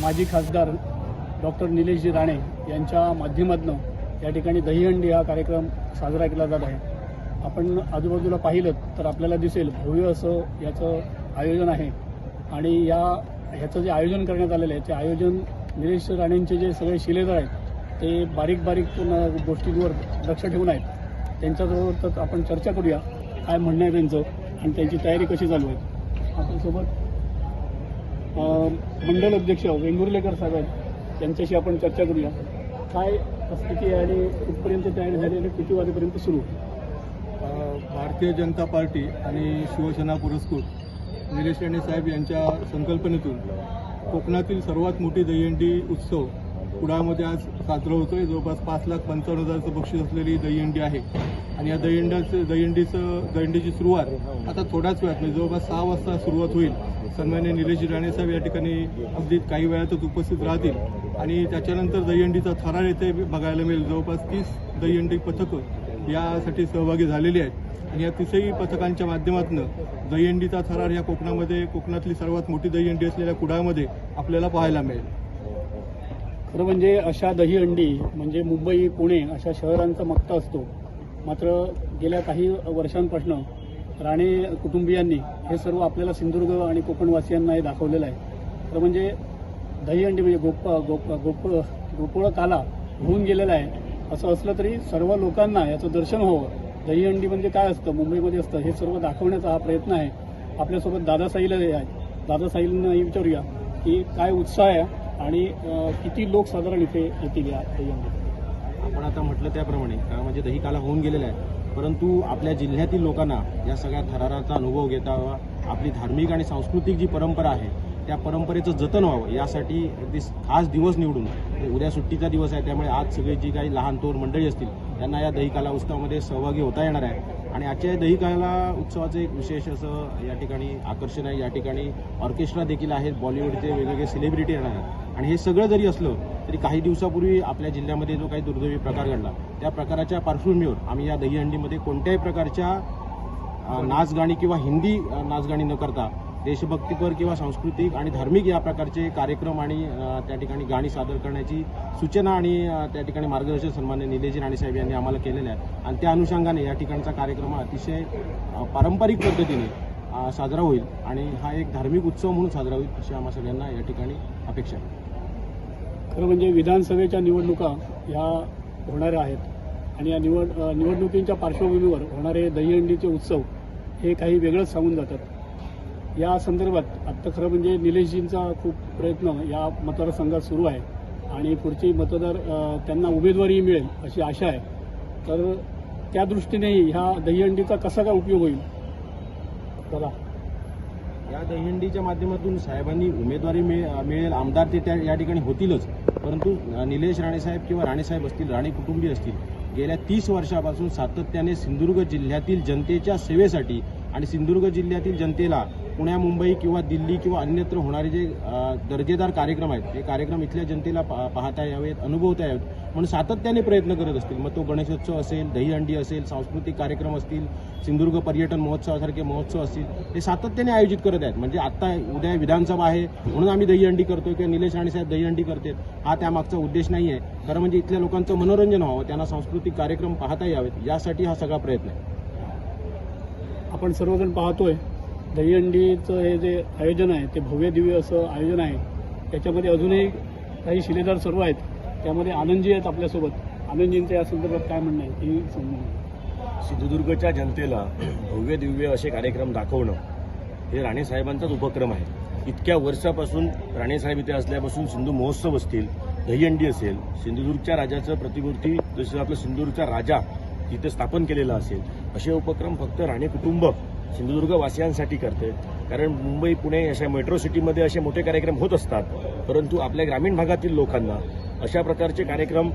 माजी खासदार डॉक्टर निलेशजी राणे यांच्या माध्यमातून या ठिकाणी दहीहंडी हा कार्यक्रम साजरा केला जात आहे. आपण आजूबाजूला पाहिलं तर आपल्याला दिसेल भव्य असं याचं आयोजन आहे. आणि या ह्याचं जे आयोजन करण्यात आलेलं आहे ते आयोजन निलेश राणेंचे जे सगळे शिलेदार आहेत ते बारीक बारीक गोष्टींवर लक्ष ठेवून आहेत. त्यांच्याजवळ तर आपण चर्चा करूया काय म्हणणं आहे त्यांचं आणि त्यांची तयारी कशी चालू आहे. आपल्यासोबत मंडल अध्यक्ष वेंगुर्लेकर साहेब आहेत त्यांच्याशी आपण चर्चा करूया. काय स्थिती आहे आणि कुठपर्यंत तयार झाली आणि किती वाजेपर्यंत सुरू? भारतीय जनता पार्टी आणि शिवसेना पुरस्कृत निलेश राणे साहेब यांच्या संकल्पनेतून कोकणातील सर्वात मोठी दहीहंडी उत्सव कुडाळमध्ये आज साजरा होतोय. जवळपास पाच लाख पंचावन्न हजारचं बक्षीस असलेली दहीहंडी आहे. आणि या दहीहंड्याचं दहीहंडीचं दहीहंडीची सुरुवात आता थोड्याच वेळात म्हणजे जवळपास सहा वाजता सुरुवात होईल. सन्मान्य निलेश राणे साहेब या ठिकाणी अगदी काही वेळातच उपस्थित राहतील. आणि त्याच्यानंतर दहीहंडीचा थरार येथे बघायला मिळेल. जवळपास तीस दहीहंडी पथकं यासाठी सहभागी झालेली आहेत. आणि या तिसही पथकांच्या माध्यमातून दहीहंडीचा थरार या कोकणामध्ये कोकणातली सर्वात मोठी दहीहंडी असलेल्या कुडाळमध्ये आपल्याला पाहायला मिळेल. खरं म्हणजे अशा दहीहंडी म्हणजे मुंबई पुणे अशा शहरांचा मक्ता असतो. मात्र गेल्या काही वर्षांपासून राणे कुटुंबियांनी हे सर्व आपल्याला सिंधुदुर्ग आणि कोकणवासियांना हे दाखवलेलं आहे. तर म्हणजे दहीहंडी म्हणजे गोप गोप गोप गोकुळ काला होऊन गेलेला आहे. असं असलं तरी सर्व लोकांना याचं दर्शन व्हावं. दहीहंडी म्हणजे काय असतं? मुंबईमध्ये असतं. हे सर्व दाखवण्याचा हा प्रयत्न आहे. आपल्यासोबत दादा साहिल आहे दादा साहिलनं विचारूया की काय उत्साह आहे आणि किती लोक साधारण इथे येतील या दहीहंडी आपण आता म्हटलं त्याप्रमाणे का म्हणजे दही काला होऊन गेलेला आहे. परंतु आपल्या जिल्ह्यातील लोकांना या सगळ्या थराराचा अनुभव घेता आपली धार्मिक आणि सांस्कृतिक जी परंपरा आहे त्या परंपरेचं जतन व्हावं. यासाठी अगदी खास दिवस निवडून उद्या सुट्टीचा दिवस आहे त्यामुळे आज सगळी जी काही लहान तोर मंडळी असतील त्यांना या दही काला उत्सवामध्ये सहभागी होता येणार आहे. आणि आजच्या या दही काला उत्सवाचं एक विशेष असं या ठिकाणी आकर्षण आहे. या ठिकाणी ऑर्केस्ट्रा देखील आहेत. बॉलिवूडचे वेगवेगळे सेलिब्रिटी येणार आहेत. आणि हे सगळं जरी असलं तरी काही दिवसापूर्वी आपल्या जिल्ह्यामध्ये जो काही दुर्दैवी प्रकार घडला त्या प्रकाराच्या पार्श्वभूमीवर आम्ही या दहीहंडीमध्ये कोणत्याही प्रकारच्या नाचगाणी किंवा हिंदी नाचगाणी न करता देशभक्तीपर किंवा सांस्कृतिक आणि धार्मिक या प्रकारचे कार्यक्रम आणि त्या ठिकाणी गाणी सादर करण्याची सूचना आणि त्या ठिकाणी मार्गदर्शन सन्मान्य निलेजी राणेसाहेब यांनी आम्हाला केलेलं आहे आणि त्या अनुषंगाने या ठिकाणचा कार्यक्रम अतिशय पारंपरिक पद्धतीने साजरा होईल आणि हा एक धार्मिक उत्सव म्हणून साजरा होईल अशी आम्हा सगळ्यांना या ठिकाणी अपेक्षा आहे. खरं म्हणजे विधानसभेच्या निवडणुका ह्या होणाऱ्या आहेत. आणि या निवड निवडणुकींच्या पार्श्वभूमीवर होणारे दहीहंडीचे उत्सव हे काही वेगळंच सांगून जातात. या संदर्भात आत्ता खरं म्हणजे निलेशजींचा खूप प्रयत्न या मतदारसंघात सुरू आहे. आणि पुढची मतदार त्यांना उमेदवारी मिळेल अशी आशा आहे. तर त्या दृष्टीनेही ह्या दहीहंडीचा कसा काय उपयोग होईल? बघा या दहीहंडीच्या माध्यमातून साहेबांनी उमेदवारी मिळेल आमदार ते त्या या ठिकाणी होतीलच. परंतु निलेश राणेसाहेब किंवा राणेसाहेब असतील राणे कुटुंबीय असतील गेल्या तीस वर्षापासून सातत्याने सिंधुदुर्ग जिल्ह्यातील जनतेच्या सेवेसाठी आणि सिंधुदुर्ग जिल्ह्यातील जनतेला पुण्या मुंबई किंवा दिल्ली किंवा अन्यत्र होणारे जे दर्जेदार कार्यक्रम आहेत ते कार्यक्रम इथल्या जनतेला पा- पाहता यावेत अनुभवता यावेत. म्हणून सातत्याने प्रयत्न करत असतील. मग तो गणेशोत्सव असेल दहीहंडी असेल सांस्कृतिक कार्यक्रम असतील सिंधुदुर्ग पर्यटन महोत्सवासारखे महोत्सव असतील हे सातत्याने आयोजित करत आहेत. म्हणजे आत्ता उद्या विधानसभा आहे म्हणून आम्ही दहीहंडी करतोय किंवा निलेश राणेसाहेब दहीहंडी करतात हा त्यामागचा उद्देश नाही आहे. खरं म्हणजे इथल्या लोकांचं मनोरंजन व्हावं त्यांना सांस्कृतिक कार्यक्रम पाहता यावेत. यासाठी हा सगळा प्रयत्न आहे. आपण सर्वजण पाहतोय दहीहंडीचं हे जे आयोजन आहे ते भव्य दिव्य असं आयोजन आहे. त्याच्यामध्ये अजूनही काही शिलेदार सर्व आहेत. त्यामध्ये आनंदजी आहेत आपल्यासोबत. आनंदजींचं या संदर्भात काय म्हणणं आहे? ती समजून सिंधुदुर्गच्या जनतेला भव्य दिव्य असे कार्यक्रम दाखवणं हे राणेसाहेबांचाच उपक्रम आहे. इतक्या वर्षापासून राणेसाहेब इथे असल्यापासून सिंधू महोत्सव असतील दहीहंडी असेल सिंधुदुर्गच्या राजाचं प्रतिमूर्ती जसं आपलं सिंधुदुर्गचा राजा तिथे स्थापन केलेला असेल असे उपक्रम फक्त राणे कुटुंब सिंधुदुर्ग वासियांसाठी करते कारण मुंबई पुणे अशा मेट्रो सिटीमध्ये असे मोठे कार्यक्रम होत असतात. परंतु आपल्या ग्रामीण भागातील लोकांना अशा प्रकारचे कार्यक्रम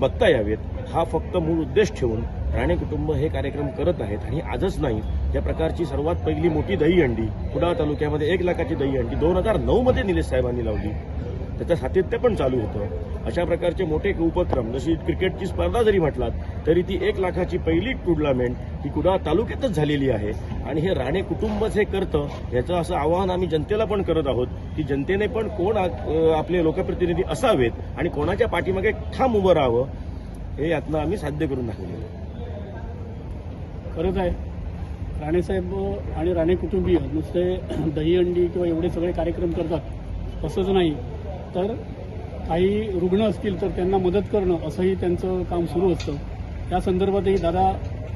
बघता यावेत. हा फक्त मूळ उद्देश ठेवून राणे कुटुंब हे कार्यक्रम करत आहेत. आणि आजच नाही या प्रकारची सर्वात पहिली मोठी दहीहंडी कुडाळ तालुक्यामध्ये एक लाखाची दहीहंडी दोन हजार नऊमध्ये निलेश साहेबांनी लावली. त्याचं सातत्य पण चालू होतं. अशा प्रकारचे मोठे उपक्रम जशी क्रिकेटची स्पर्धा जरी म्हटलात तरी ती एक लाखाची पहिली टुर्नामेंट ही कुडाळ तालुक्यातच झालेली आहे. आणि हे राणे कुटुंबच हे करतं याचं असं आवाहन आम्ही जनतेला पण करत आहोत की जनतेने पण कोण आपले लोकप्रतिनिधी असावेत आणि कोणाच्या पाठीमागे ठाम उभं राहावं हे यातनं आम्ही साध्य करून दाखवलेलं खरंच आहे. राणेसाहेब आणि राणे कुटुंबीय नुसते दहीहंडी किंवा एवढे सगळे कार्यक्रम करतात असंच नाही. तर काही रुग्ण असतील तर त्यांना मदत करणं असंही त्यांचं काम सुरू असतं. त्या संदर्भातही दादा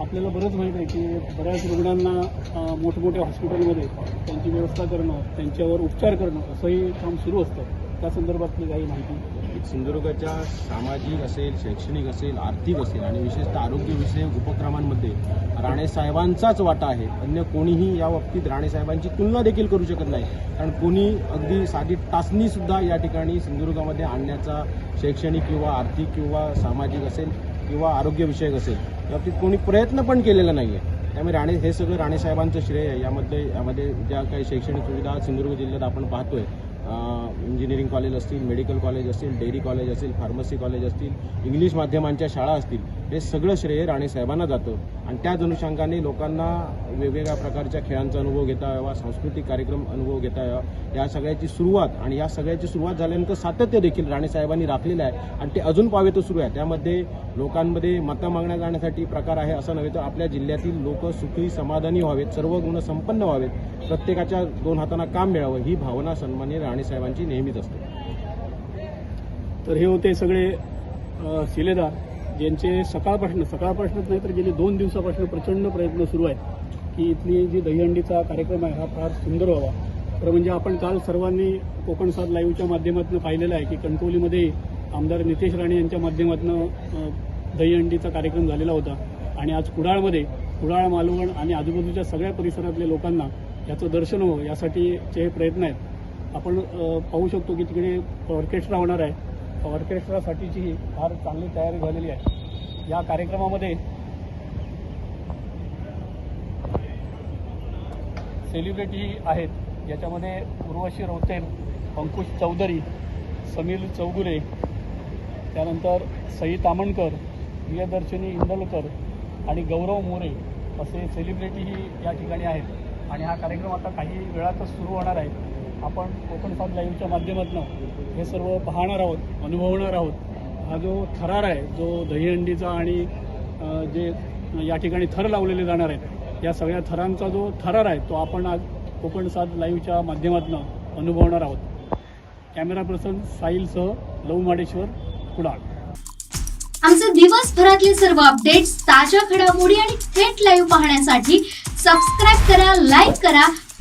आपल्याला बरंच माहीत आहे की बऱ्याच रुग्णांना मोठमोठ्या हॉस्पिटलमध्ये त्यांची व्यवस्था करणं त्यांच्यावर उपचार करणं असंही काम सुरू असतं. त्या संदर्भातली काही माहिती सिंधुदुर्गाच्या सामाजिक असेल शैक्षणिक असेल आर्थिक असेल आणि विशेषतः आरोग्यविषयक उपक्रमांमध्ये राणेसाहेबांचाच वाटा आहे. अन्य कोणीही या बाबतीत राणेसाहेबांची तुलना देखील करू शकत नाही. कारण कोणी अगदी साधी टाचणीसुद्धा या ठिकाणी सिंधुदुर्गामध्ये आणण्याचा शैक्षणिक किंवा आर्थिक किंवा सामाजिक असेल किंवा आरोग्यविषयक असेल या बाबतीत कोणी प्रयत्न पण केलेला नाही आहे त्यामुळे राणे हे सगळं राणेसाहेबांचं श्रेय आहे. यामध्ये यामध्ये ज्या काही शैक्षणिक सुविधा सिंधुदुर्ग जिल्ह्यात आपण पाहतोय इंजिनिअरिंग कॉलेज असतील मेडिकल कॉलेज असतील डेअरी कॉलेज असेल फार्मसी कॉलेज असतील इंग्लिश माध्यमांच्या शाळा असतील हे सगळं श्रेय राणे साहेबांना जातं. आणि त्याच अनुषंगाने लोकांना वेगवेगळ्या प्रकारच्या खेळांचा अनुभव घेता यावा सांस्कृतिक कार्यक्रम अनुभव घेता यावा. या सगळ्याची सुरुवात आणि या सगळ्याची सुरुवात झाल्यानंतर सातत्य देखील राणेसाहेबांनी राखलेलं आहे आणि ते अजून पावे तर सुरू आहे. त्यामध्ये लोकांमध्ये मतं मागण्या जाण्यासाठी प्रकार आहे असं नव्हे तर आपल्या जिल्ह्यातील लोक सुखी समाधानी व्हावेत सर्व गुण संपन्न व्हावेत. प्रत्येकाच्या दोन हातांना काम मिळावं ही भावना सन्मान्य राणेसाहेबांची नेहमीच असते. तर हे होते सगळे शिलेदार. ज्यांचे सकाळपासून सकाळपासूनच नाही तर गेले दोन दिवसापासून प्रचंड प्रयत्न सुरू आहेत की इथली जी दहीहंडीचा कार्यक्रम आहे हा फार सुंदर व्हावा. तर म्हणजे आपण काल सर्वांनी कोकण सात लाईव्हच्या माध्यमातून पाहिलेलं आहे की कणकवलीमध्ये आमदार नितेश राणे यांच्या माध्यमातून दहीहंडीचा कार्यक्रम झालेला होता. आणि आज कुडाळमध्ये कुडाळ मालवण आणि आजूबाजूच्या सगळ्या परिसरातल्या लोकांना याचं दर्शन व्हावं यासाठीचे हे प्रयत्न आहेत आपण पाहू शकतो की तिकडे ऑर्केस्ट्रा होणार आहे. ऑर्केस्ट्रासाठीची फार चांगली तयारी झालेली आहे. या कार्यक्रमामध्ये सेलिब्रिटी आहेत. याच्यामध्ये उर्वशी रोतेन अंकुश चौधरी समीर चौगुले त्यानंतर सई तामणकर प्रियदर्शनी इंदलकर आणि गौरव मोरे असे सेलिब्रिटीही या ठिकाणी आहेत. आणि हा कार्यक्रम आता काही वेळातच सुरू होणार आहे. आपण कोकण सात लाईव्हच्या माध्यमातून हे सर्व पाहणार आहोत अनुभवणार आहोत. हा जो थरार आहे जो दहीहंडीचा आणि जे या ठिकाणी थर लावलेले जाणार आहेत या सगळ्या थरांचा जो थरार आहे तो आपण आज कोकण सात लाईव्हच्या माध्यमातून अनुभवणार आहोत. कॅमेरा पर्सन साहिलसह लव माडेश्वर कुडाळ. आमचे दिवसभरातले सर्व अपडेट्स ताज्या घडामोडी आणि थेट लाईव्ह पाहण्यासाठी सबस्क्राईब करा लाईक करा